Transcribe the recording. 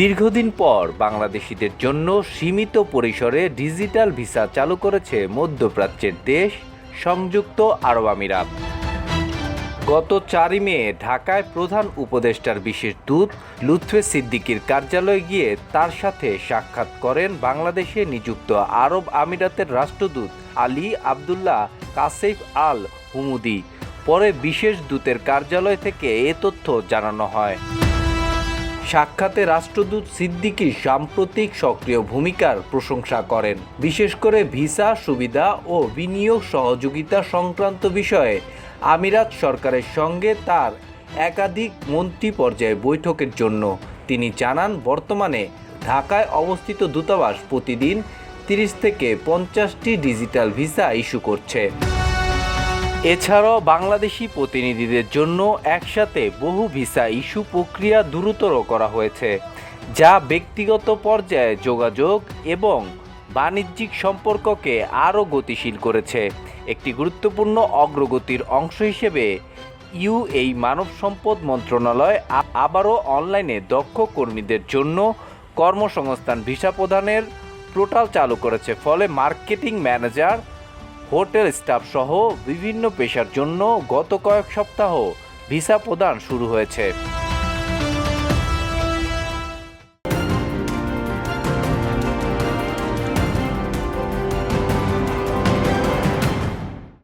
দীর্ঘদিন পর বাংলাদেশিদের জন্য সীমিত পরিসরে ডিজিটাল ভিসা চালু করেছে মধ্যপ্রাচ্যের দেশ, সংযুক্ত আরব আমিরাত। গত চারই মে ঢাকায় প্রধান উপদেষ্টার বিশেষ দূত লুৎফে সিদ্দিকির কার্যালয়ে গিয়ে তার সাথে সাক্ষাৎ করেন বাংলাদেশে নিযুক্ত আরব আমিরাতের রাষ্ট্রদূত আলী আবদুল্লাহ কাসেফ আল হুমুদি পরে বিশেষ দূতের কার্যালয় থেকে এ তথ্য জানানো হয়। সাক্ষাতে রাষ্ট্রদূত সিদ্দিকী সাম্প্রতিক সক্রিয় ভূমিকার প্রশংসা করেন। বিশেষ করে ভিসা সুবিধা ও বিনিয়োগ সহযোগিতা সংক্রান্ত বিষয়ে আমিরাত সরকারের সঙ্গে তার একাধিক মন্ত্রী পর্যায়ে বৈঠকের জন্য। তিনি জানান, বর্তমানে ঢাকায় অবস্থিত দূতাবাস প্রতিদিন তিরিশ থেকে পঞ্চাশটি ডিজিটাল ভিসা ইস্যু করছে। এছাড়াও বাংলাদেশি প্রতিনিধিদের জন্য একসাথে বহু ভিসা ইস্যু প্রক্রিয়া দ্রুতর করা হয়েছে, যা ব্যক্তিগত পর্যায়ে যোগাযোগ এবং বাণিজ্যিক সম্পর্ককে আরও গতিশীল করেছে। একটি গুরুত্বপূর্ণ অগ্রগতির অংশ হিসেবে ইউ এই মানব সম্পদ মন্ত্রণালয় আবারও অনলাইনে দক্ষ কর্মীদের জন্য কর্মসংস্থান ভিসা প্রদানের পোর্টাল চালু করেছে, ফলে মার্কেটিং ম্যানেজার হোটেল স্টাফ সহ বিভিন্ন পেশার জন্য গত কয়েক সপ্তাহ ভিসা প্রদান শুরু হয়েছে।